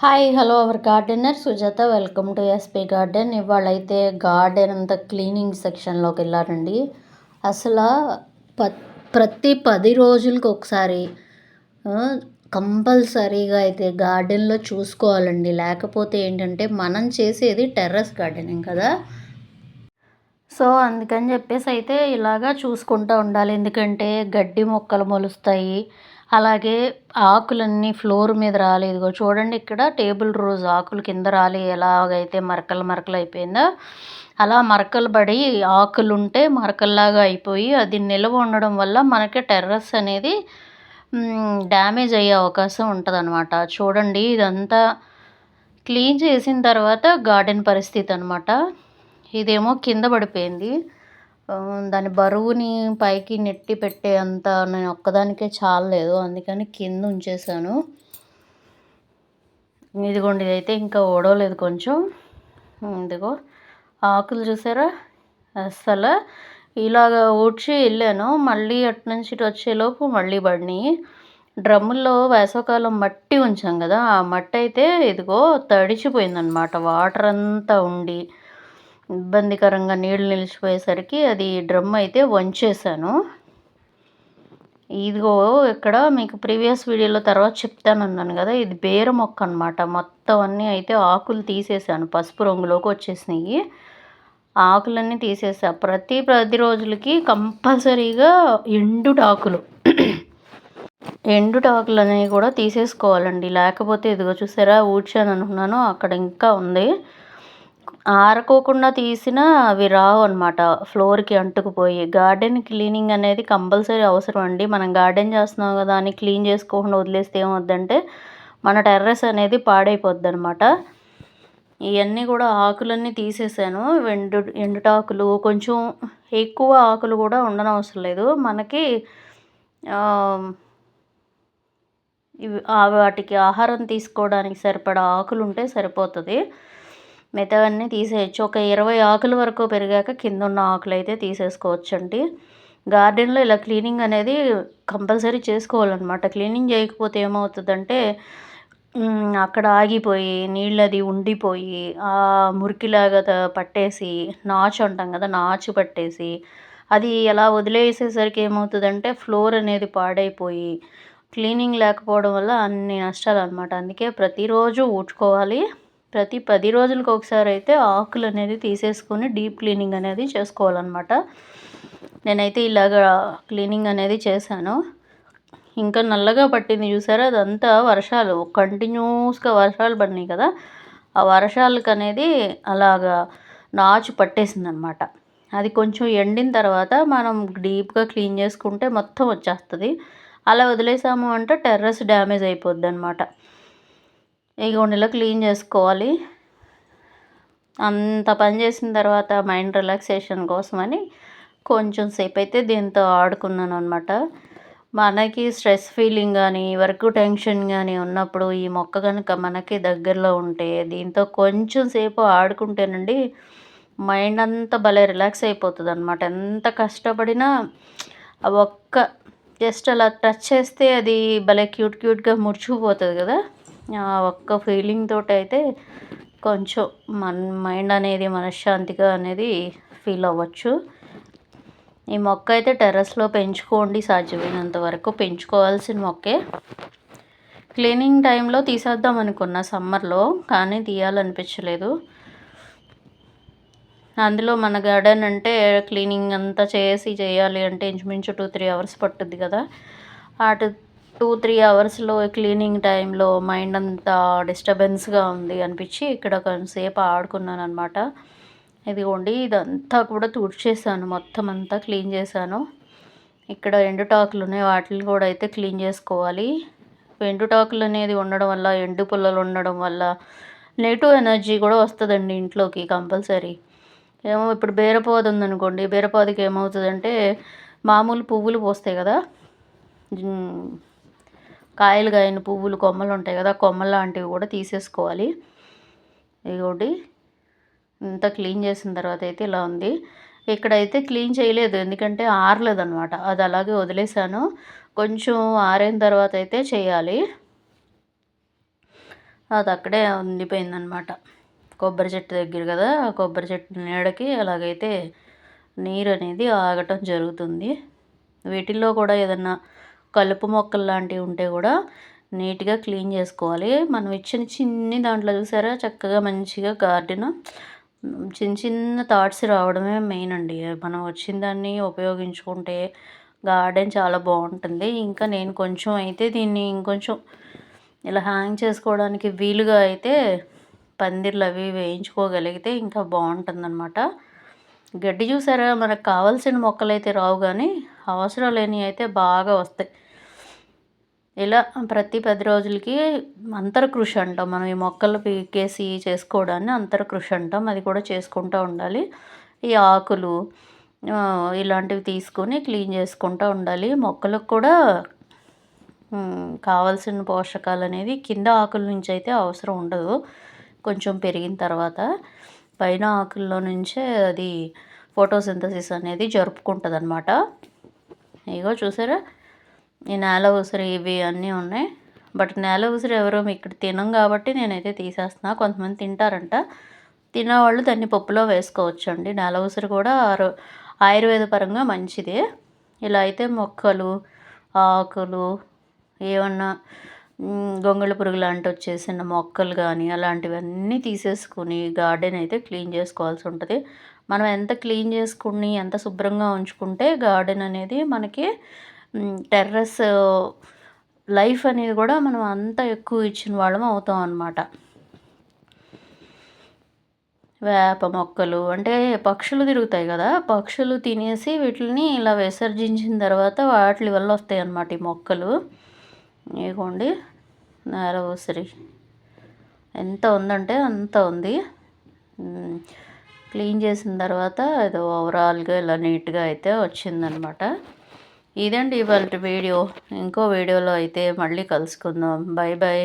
Hi hello our gardener Sujatha welcome to SP garden ఇవాళైతే garden అంతా cleaning సెక్షన్లోకి వెళ్ళారండి. అసలు ప ప్రతి పది రోజులకి ఒకసారి కంపల్సరీగా అయితే గార్డెన్లో చూసుకోవాలండి. లేకపోతే ఏంటంటే మనం చేసేది టెర్రస్ గార్డెనింగ్ కదా. సో అందుకని చెప్పేసి అయితే ఇలాగా చూసుకుంటూ ఉండాలి. ఎందుకంటే గడ్డి మొక్కలు మొలుస్తాయి. అలాగే ఆకులన్నీ ఫ్లోర్ మీద రాలేదు. చూడండి ఇక్కడ టేబుల్ రోజ్ ఆకులు కింద రాలి. ఎలాగైతే మరకలు మరకలు అయిపోయిందో అలా మరకలు పడి ఆకులు ఉంటే మరకల్లాగా అయిపోయి అది నిల్వ ఉండడం వల్ల మనకి టెర్రస్ అనేది డ్యామేజ్ అయ్యే అవకాశం ఉంటుంది అనమాట చూడండి ఇదంతా క్లీన్ చేసిన తర్వాత గార్డెన్ పరిస్థితి అనమాట ఇదేమో కింద పడిపోయింది. దాని బరువుని పైకి నెట్టి పెట్టే అంత నేను ఒక్కదానికే చాలలేదు అందుకని కింద ఉంచేసాను ఇదిగోండి ఇదైతే ఇంకా ఓడవలేదు కొంచెం. ఇదిగో ఆకులు చూసారా? అస్సలు ఇలాగ ఊడ్చి వెళ్ళాను. మళ్ళీ అటు నుంచి ఇటు వచ్చేలోపు మళ్ళీ పడినాయి డ్రమ్ముల్లో వేసవకాలం మట్టి ఉంచాం కదా ఆ మట్టి అయితే ఇదిగో తడిచిపోయిందనమాట వాటర్ అంతా ఉండి ఇబ్బందికరంగా నీళ్ళు నిలిచిపోయేసరికి అది డ్రమ్ అయితే వంచేసాను ఇదిగో ఇక్కడ మీకు ప్రీవియస్ వీడియోలో తర్వాత చెప్తానన్నాను కదా ఇది బేర మొక్క అనమాట మొత్తం అన్నీ అయితే ఆకులు తీసేసాను పసుపు రంగులోకి వచ్చేసినాయి. ఆకులన్నీ తీసేసా. ప్రతి ప్రతి రోజులకి కంపల్సరీగా ఎండుటాకులు ఎండుటాకులు అనేవి కూడా తీసేసుకోవాలండి. లేకపోతే ఇదిగో చూసారా ఊడ్చాను అనుకున్నాను అక్కడ ఇంకా ఉంది. ఆరకోకుండా తీసినా అవి రావు అనమాట ఫ్లోర్కి అంటుకుపోయి. గార్డెన్ క్లీనింగ్ అనేది కంపల్సరీ అవసరం అండి. మనం గార్డెన్ చేస్తున్నాం కదా అని క్లీన్ చేసుకోకుండా వదిలేస్తే ఏమవుద్దంటే మన టెర్రస్ అనేది పాడైపోద్ది అనమాట ఇవన్నీ కూడా ఆకులన్నీ తీసేసాను. ఎండు ఎండుటాకులు కొంచెం ఎక్కువ ఆకులు కూడా ఉండనవసరం లేదు. మనకి వాటికి ఆహారం తీసుకోవడానికి సరిపడా ఆకులు ఉంటే సరిపోతుంది. మిగతావన్నీ తీసేయచ్చు. ఒక ఇరవై ఆకుల వరకు పెరిగాక కింద ఉన్న ఆకులు అయితే తీసేసుకోవచ్చండి. గార్డెన్లో ఇలా క్లీనింగ్ అనేది కంపల్సరీ చేసుకోవాలన్నమాట. క్లీనింగ్ చేయకపోతే ఏమవుతుందంటే అక్కడ ఆగిపోయి నీళ్ళు అది ఉండిపోయి ఆ మురికిలాగా పట్టేసి నాచు అంటాం కదా నాచు పట్టేసి అది ఎలా వదిలేసేసరికి ఏమవుతుందంటే ఫ్లోర్ అనేది పాడైపోయి క్లీనింగ్ లేకపోవడం వల్ల అన్ని నష్టాలు అనమాట అందుకే ప్రతిరోజు ఊడ్చుకోవాలి. ప్రతి పది రోజులకు ఒకసారి అయితే ఆకులు అనేది తీసేసుకొని డీప్ క్లీనింగ్ అనేది చేసుకోవాలన్నమాట. నేనైతే ఇలాగ క్లీనింగ్ అనేది చేశాను. ఇంకా నల్లగా పట్టింది చూసారా? అదంతా వర్షాలు కంటిన్యూస్గా వర్షాలు పడినాయి కదా. ఆ వర్షాలకు అనేది అలాగా నాచు పట్టేసింది అనమాట అది కొంచెం ఎండిన తర్వాత మనం డీప్గా క్లీన్ చేసుకుంటే మొత్తం వచ్చేస్తుంది. అలా వదిలేసాము అంటే టెర్రస్ డ్యామేజ్ అయిపోద్ది అనమాట ఈ ఇలా క్లీన్ చేసుకోవాలి. అంత పని చేసిన తర్వాత మైండ్ రిలాక్సేషన్ కోసమని కొంచెం సేపు అయితే దీంతో ఆడుకున్నాను అనమాట మనకి స్ట్రెస్ ఫీలింగ్ కానీ వర్క్ టెన్షన్ కానీ ఉన్నప్పుడు ఈ మొక్క కనుక మనకి దగ్గరలో ఉంటే దీంతో కొంచెం సేపు ఆడుకుంటేనండి మైండ్ అంతా భలే రిలాక్స్ అయిపోతుంది అనమాట ఎంత కష్టపడినా ఒక్క జస్ట్ అలా టచ్ చేస్తే అది భలే క్యూట్ క్యూట్గా ముడిచిపోతుంది కదా. ఒక్క ఫీలింగ్ తోటి అయితే కొంచెం మన మైండ్ అనేది మనశ్శాంతిగా అనేది ఫీల్ అవ్వచ్చు. ఈ మొక్క అయితే టెర్రస్లో పెంచుకోండి సాధ్యమైనంత వరకు. పెంచుకోవాల్సిన మొక్కే. క్లీనింగ్ టైంలో తీసేద్దాం అనుకున్న సమ్మర్లో కానీ తీయాలనిపించలేదు. అందులో మన గార్డెన్ అంటే క్లీనింగ్ అంతా చేసి చేయాలి అంటే ఇంచుమించు టూ త్రీ అవర్స్ పట్టుద్ది కదా. అటు టూ త్రీ అవర్స్లో క్లీనింగ్ టైంలో మైండ్ అంతా డిస్టర్బెన్స్గా ఉంది అనిపించి ఇక్కడ కొంతసేపు ఆడుకున్నాను అనమాట ఇదిగోండి ఇదంతా కూడా తుడిచేసాను మొత్తం అంతా క్లీన్ చేశాను. ఇక్కడ ఎండుటాకులు ఉన్నాయి వాటిని కూడా అయితే క్లీన్ చేసుకోవాలి. ఎండుటాకులు అనేది ఉండడం వల్ల ఎండు పుల్లలు ఉండడం వల్ల నెగిటివ్ ఎనర్జీ కూడా వస్తుందండి ఇంట్లోకి కంపల్సరీ. ఏమో ఇప్పుడు బీరపాది ఉందనుకోండి బీరపాదికి ఏమవుతుందంటే మామూలు పువ్వులు పోస్తాయి కదా. కాయలు కాయన పువ్వులు కొమ్మలు ఉంటాయి కదా కొమ్మలు లాంటివి కూడా తీసేసుకోవాలి. ఇదిగోటి ఇంత క్లీన్ చేసిన తర్వాత అయితే ఇలా ఉంది. ఇక్కడైతే క్లీన్ చేయలేదు ఎందుకంటే ఆరలేదు అనమాట అది అలాగే వదిలేసాను. కొంచెం ఆరిన తర్వాత అయితే చేయాలి. అది అక్కడే ఉండిపోయిందనమాట కొబ్బరి చెట్టు దగ్గర కదా కొబ్బరి చెట్టు నీడకి అలాగైతే నీరు అనేది ఆగటం జరుగుతుంది. వీటిల్లో కూడా ఏదన్నా కలుపు మొక్కలు లాంటివి ఉంటే కూడా నీట్గా క్లీన్ చేసుకోవాలి. మనం ఇచ్చిన చిన్ని దాంట్లో చూసారా? చక్కగా మంచిగా గార్డెన్ చిన్న చిన్న థాట్స్ రావడమే మెయిన్ అండి. మనం వచ్చిన దాన్ని ఉపయోగించుకుంటే గార్డెన్ చాలా బాగుంటుంది. ఇంకా నేను కొంచెం అయితే దీన్ని ఇంకొంచెం ఇలా హ్యాంగ్ చేసుకోవడానికి వీలుగా అయితే పందిర్లు అవి వేయించుకోగలిగితే ఇంకా బాగుంటుందన్నమాట. గడ్డి చూసారా? మనకు కావాల్సిన మొక్కలు అయితే రావు కానీ అవసరం లేనివి అయితే బాగా వస్తాయి. ఇలా ప్రతి పది రోజులకి అంతర కృషి అంటాం మనం. ఈ మొక్కలు పీకేసి చేసుకోవడాన్ని అంతర కృషి అంటాం. అది కూడా చేసుకుంటూ ఉండాలి. ఈ ఆకులు ఇలాంటివి తీసుకొని క్లీన్ చేసుకుంటూ ఉండాలి. మొక్కలకు కూడా కావాల్సిన పోషకాలు అనేది కింద ఆకుల నుంచి అయితే అవసరం ఉండదు. కొంచెం పెరిగిన తర్వాత పైన ఆకుల్లో నుంచే అది ఫోటోసింథసిస్ అనేది జరుపుకుంటుంది అనమాట ఇగో చూసారా? ఈ నేల ఉసిరి ఇవి అన్నీ ఉన్నాయి. బట్ నేల ఉసిరి ఎవరో ఇక్కడ తినం కాబట్టి నేనైతే తీసేస్తున్నా. కొంతమంది తింటారంట. తినేవాళ్ళు దాన్ని పప్పులో వేసుకోవచ్చు అండి నేల ఉసిరి కూడా ఆయుర్వేద పరంగా మంచిది. ఇలా అయితే మొక్కలు ఆకులు ఏమన్నా గొంగళి పురుగు లాంటి వచ్చేసిన మొక్కలు కానీ అలాంటివన్నీ తీసేసుకుని గార్డెన్ అయితే క్లీన్ చేసుకోవాల్సి ఉంటుంది. మనం ఎంత క్లీన్ చేసుకుని ఎంత శుభ్రంగా ఉంచుకుంటే గార్డెన్ అనేది మనకి టెర్రస్ లైఫ్ అనేది కూడా మనం అంత ఎక్కువ ఇచ్చిన వాళ్ళం అవుతాం అన్నమాట. వేప మొక్కలు అంటే పక్షులు తిరుగుతాయి కదా పక్షులు తినేసి వీటిని ఇలా విసర్జించిన తర్వాత వాటి వల్ల వస్తాయి అన్నమాట ఈ మొక్కలు. ఇదిగోండి నేర ఎంత ఉందంటే అంత ఉంది. క్లీన్ చేసిన తర్వాత ఏదో ఓవరాల్గా ఇలా నీట్గా అయితే వచ్చిందనమాట. ఇదండి ఇవాళ వీడియో. ఇంకో వీడియోలో అయితే మళ్ళీ కలుసుకుందాం. Bye bye